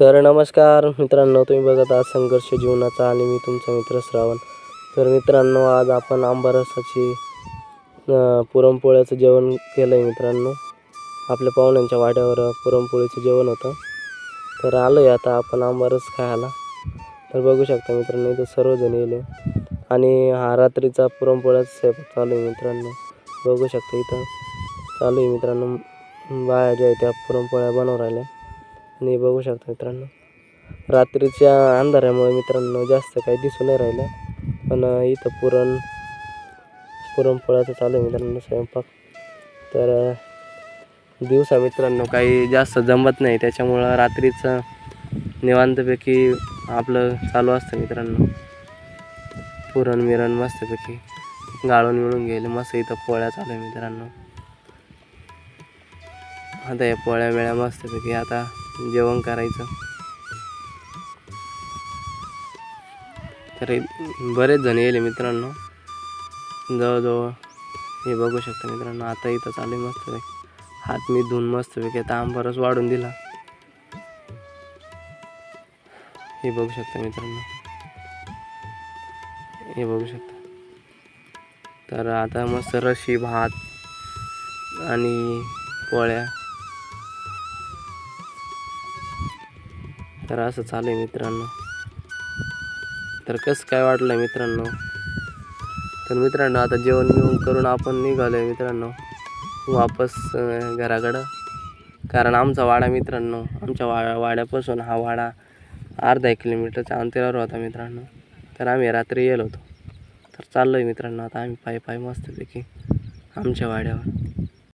तर नमस्कार मित्रांनो तुम्ही बघत आहात संघर्ष जीवनाचा आणि मी तुमचा मित्र श्रावण. तर मित्रांनो आज आपण आंबारसाची पुरणपोळ्याचं जेवण केलं आहे मित्रांनो. आपल्या पाहुण्यांच्या वाड्यावर पुरणपोळीचं जेवण होतं. तर आलो आहे आता आपण आंबारस खायला. तर बघू शकता मित्रांनो इथं सर्वजण येले. आणि हा रात्रीचा पुरणपोळ्याचा स्वयंपाक चालू आहे मित्रांनो. बघू शकता इथं. चालू आहे मित्रांनो बाया ज्या आहे त्या पुरणपोळ्या बनवून राहिल्या. आणि बघू शकता मित्रांनो रात्रीच्या अंधारामुळे मित्रांनो जास्त काही दिसून नाही राहिलं. पण इथं पुरण पुरणपोळ्याचं चालू आहे मित्रांनो स्वयंपाक. तर दिवसा मित्रांनो काही जास्त जमत नाही त्याच्यामुळं रात्रीचं निवांतपैकी आपलं चालू असतं मित्रांनो. पुरण मिरण मस्तपैकी गाळून मिळून गेले मस्त इथं पोळ्या चालू आहे मित्रांनो. आता या पोळ्या मिळ्या मस्तपैकी आता जेवण करायचं. तर बरेच जण येले मित्रांनो. जवळजवळ हे बघू शकता मित्रांनो आता इथं चालू मस्त मस्तपैकी हात मी धुवून मस्तपैकी आता आंबरच वाढून दिला. हे बघू शकता मित्रांनो. हे बघू शकता. तर आता मस्त रशी भात आणि पोळ्या. तर असं चालू आहे मित्रांनो. तर कसं काय वाटलं आहे मित्रांनो? तर मित्रांनो आता जेवण बिवण करून आपण निघालो आहे मित्रांनो. वापस घराकडं. कारण आमचा वाडा मित्रांनो आमच्या वा वाड्यापासून हा वाडा अर्धा एक किलोमीटरच्या अंतरावर होता मित्रांनो. तर आम्ही रात्री गेलो होतो. तर चाललो आहे मित्रांनो आता आम्ही पायी पायी मस्तपैकी आमच्या वाड्यावर.